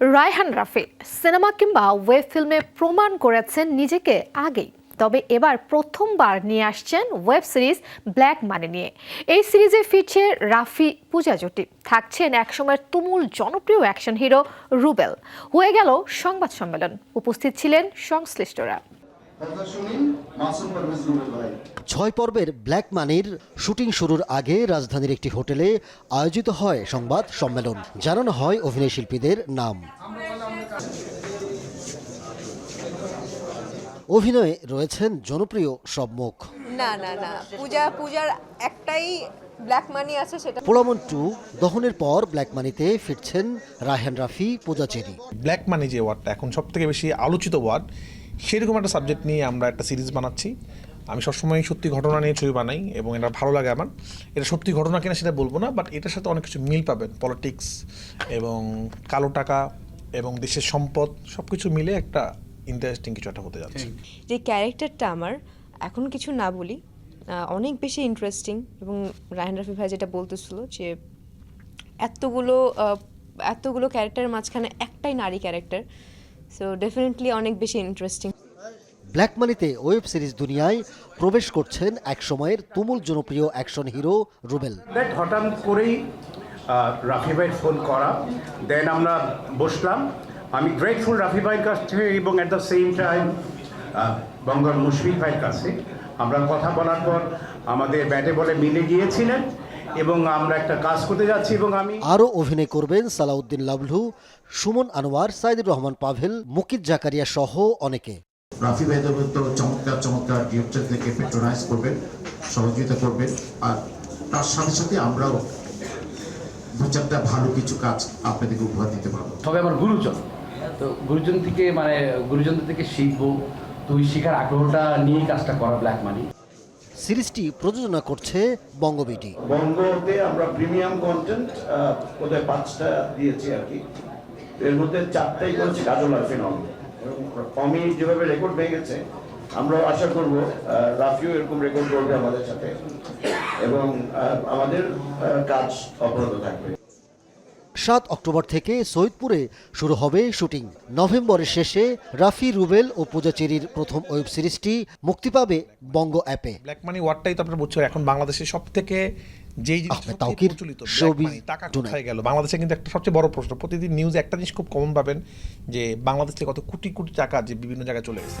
Raihan Rafi cinema কিংবা web ফিল্মে প্রমাণ করেছেন নিজেকে আগেই। তবে এবার প্রথমবার নিয়ে আসছেন ওয়েব সিরিজ ব্ল্যাক মানে নিয়ে। এই সিরিজে ফিরছে রাফি পূজা জুটি থাকছেন একসময়ের তুমুল জনপ্রিয় অ্যাকশন হিরো রুবেল। হয়ে গেল সংবাদ সম্মেলন। উপস্থিত ছিলেন সংশ্লিষ্টরা। ছয় পর্বের ব্ল্যাক মানির শুটিং শুরুর আগে রাজধানীর একটি হোটেলে আয়োজিত হয় সংবাদ সম্মেলন। জানানো হয় অভিনয় শিল্পীদের নাম। অভিনয়ে রয়েছেন জনপ্রিয় সব মুখ। না না না। পূজা পূজার একটাই ব্ল্যাক মানি আছে সেটা পোলামন টু দহনের পর ব্ল্যাক মানিতে ফিরছেন রায়হান রাফি পূজা চেরি। ব্ল্যাক মানি যে ওয়ার্ডটা এখন সব থেকে বেশি আলোচিত ওয়ার্ড সেরকম একটা সাবজেক্ট নিয়ে আমরা একটা সিরিজ বানাচ্ছি। আমি সবসময় সত্যি ঘটনা নিয়ে ছবি বানাই এবং এটা ভালো লাগে আমার। এটা সত্যি ঘটনা কিনা সেটা বলব না বাট এটার সাথে অনেক কিছু মিল পাবেন। পলিটিক্স এবং কালো টাকা এবং দেশের সম্পদ সব কিছু মিলে একটা ইন্টারেস্টিং কিছু একটা হতে যাচ্ছে। যে ক্যারেক্টারটা আমার, এখন কিছু না বলি অনেক বেশি ইন্টারেস্টিং এবং রায়হান রাফি ভাই যেটা বলতেছিল যে এতগুলো এতগুলো ক্যারেক্টারের মাঝখানে একটাই নারী ক্যারেক্টার সো ডেফিনেটলি অনেক বেশি ইন্টারেস্টিং ব্ল্যাক মানিতে ওয়েব সিরিজ দুনিয়ায় প্রবেশ করছেন এক সময়ের তুমুল জনপ্রিয় অ্যাকশন হিরো রুবেল। দ্যাট হঠাৎ করেই রাফি ভাই ফোন করা। দেন আমরা বসলাম। আমি গ্রেটফুল রাফি ভাইয়ের কাছ থেকে এবং অ্যাট দ্য সেম টাইম বঙ্গর মুশফিক ভাইয়ের কাছে। আমরা কথা বলার পর আমাদের ব্যাটে বলে মিলে গিয়েছিলেন। এবং আমরা একটা কাজ করতে যাচ্ছি এবং আমি আরও অভিনয় করবেন সালাউদ্দিন লাভলু সুমন আনোয়ার সাইদুর রহমান পাভেল মুকিত জাকারিয়া সহ অনেকে। রাফি ভাইদের তো চমৎকার চমৎকার ডিরেক্টর থেকে পেট্রোনাইজ করবেন সহযোগিতা করবেন আর তার সাথে সাথে আমরাও দু চারটা ভালো কিছু কাজ আপনাদেরকে উপহার দিতে পারব। সবাই আমার গুরুজন তো গুরুজন থেকে মানে গুরুজনদের থেকে শিখব তো ওই শেখার আগ্রহটা নিয়েই কাজটা করা ব্ল্যাক মানি সিরিজটি প্রযোজনা করছে বঙ্গবিটি বঙ্গতে আমরা প্রিমিয়াম কন্টেন্ট ওদের পাঁচটা দিয়েছি আর কি। এর মধ্যে চারটাই করেছি কাজল আর ফিনল। কমি যেভাবে রেকর্ড হয়ে গেছে আমরা আশা করব রাফিও এরকম রেকর্ড করবে আমাদের সাথে। এবং আমাদের কাজ অব্যাহত থাকবে। সাত অক্টোবর থেকে সৈয়দপুরে শুরু হবে শুটিং। নভেম্বরের শেষে রাফি রুবেল ও পূজাচেরির প্রথম ওয়েব সিরিজটি মুক্তি পাবে বঙ্গ অ্যাপে। ব্ল্যাক মানি ওয়ার্ডটাই তো আপনারা বলছো এখন বাংলাদেশের সব থেকে যেই টাকা। কোথায় গেল? বাংলাদেশে কিন্তু একটা সবচেয়ে বড় প্রশ্ন প্রতিদিন নিউজ একটা জিনিস খুব কমন পাবেন যে বাংলাদেশ থেকে কত কোটি কোটি টাকা যে বিভিন্ন জায়গায় চলে গেছে।